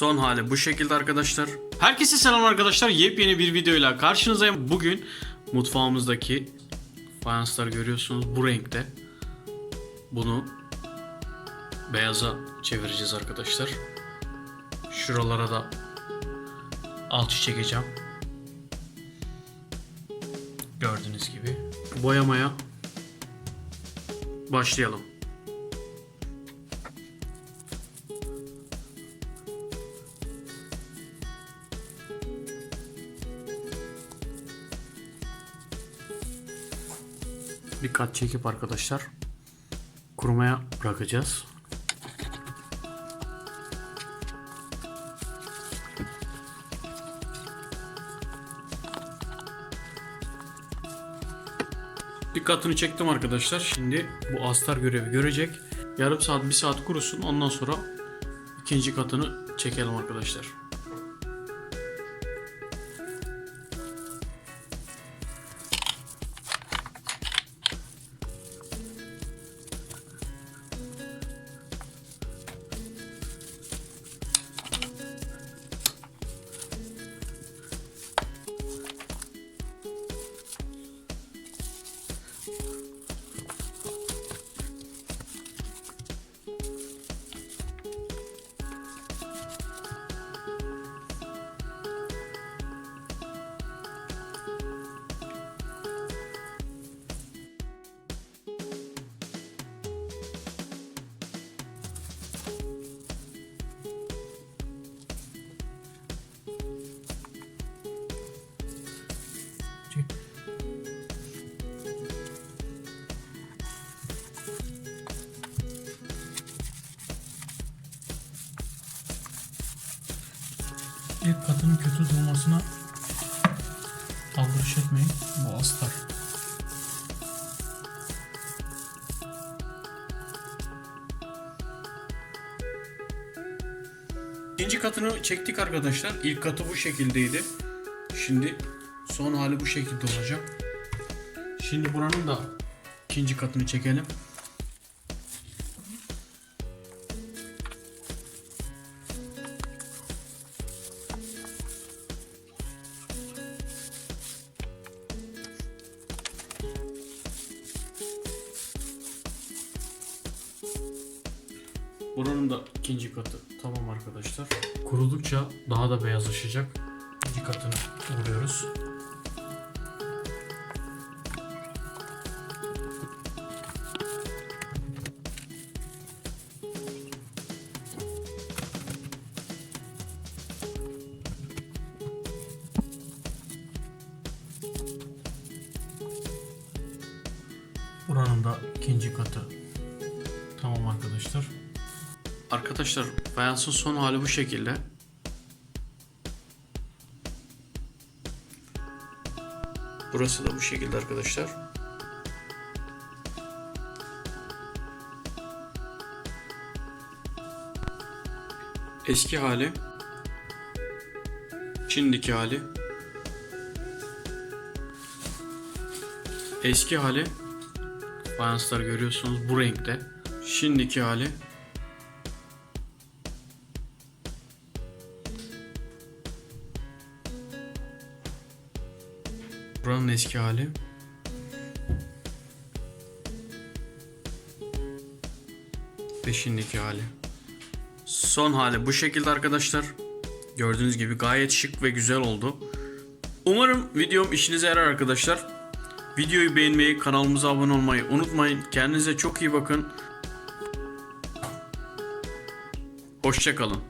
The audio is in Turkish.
Son hali bu şekilde arkadaşlar. Herkese selam arkadaşlar. Yepyeni bir videoyla karşınızdayım. Bugün Mutfağımızdaki fayanslar görüyorsunuz bu renkte. Bunu beyaza çevireceğiz arkadaşlar. Şuralara da alçı çekeceğim. Gördüğünüz gibi. Boyamaya başlayalım. Dikkat çekip arkadaşlar kurumaya bırakacağız. Dikkatini çektim arkadaşlar. Şimdi bu astar görevi görecek. Yarım saat, bir saat kurusun. Ondan sonra ikinci katını çekelim arkadaşlar. İlk katının kötü durmasına aldırış etmeyin. Bu astar. İkinci katını çektik arkadaşlar. İlk katı bu şekildeydi. Şimdi son hali bu şekilde olacak. Şimdi buranın da ikinci katını çekelim. Buranın da ikinci katı tamam arkadaşlar. Kurudukça daha da beyazlaşacak. İkinci katını vuruyoruz. Buranın da ikinci katı Tamam arkadaşlar. Arkadaşlar fayansın son hali bu şekilde. Burası da bu şekilde arkadaşlar. Eski hali. Şimdiki hali. Eski hali. Fayanslar görüyorsunuz bu renkte. Şimdiki hali. Buranın eski hali. Ve şimdiki hali. Son hali bu şekilde arkadaşlar. Gördüğünüz gibi gayet şık ve güzel oldu. Umarım videom işinize yarar arkadaşlar. Videoyu beğenmeyi, kanalımıza abone olmayı unutmayın. Kendinize çok iyi bakın. Hoşçakalın.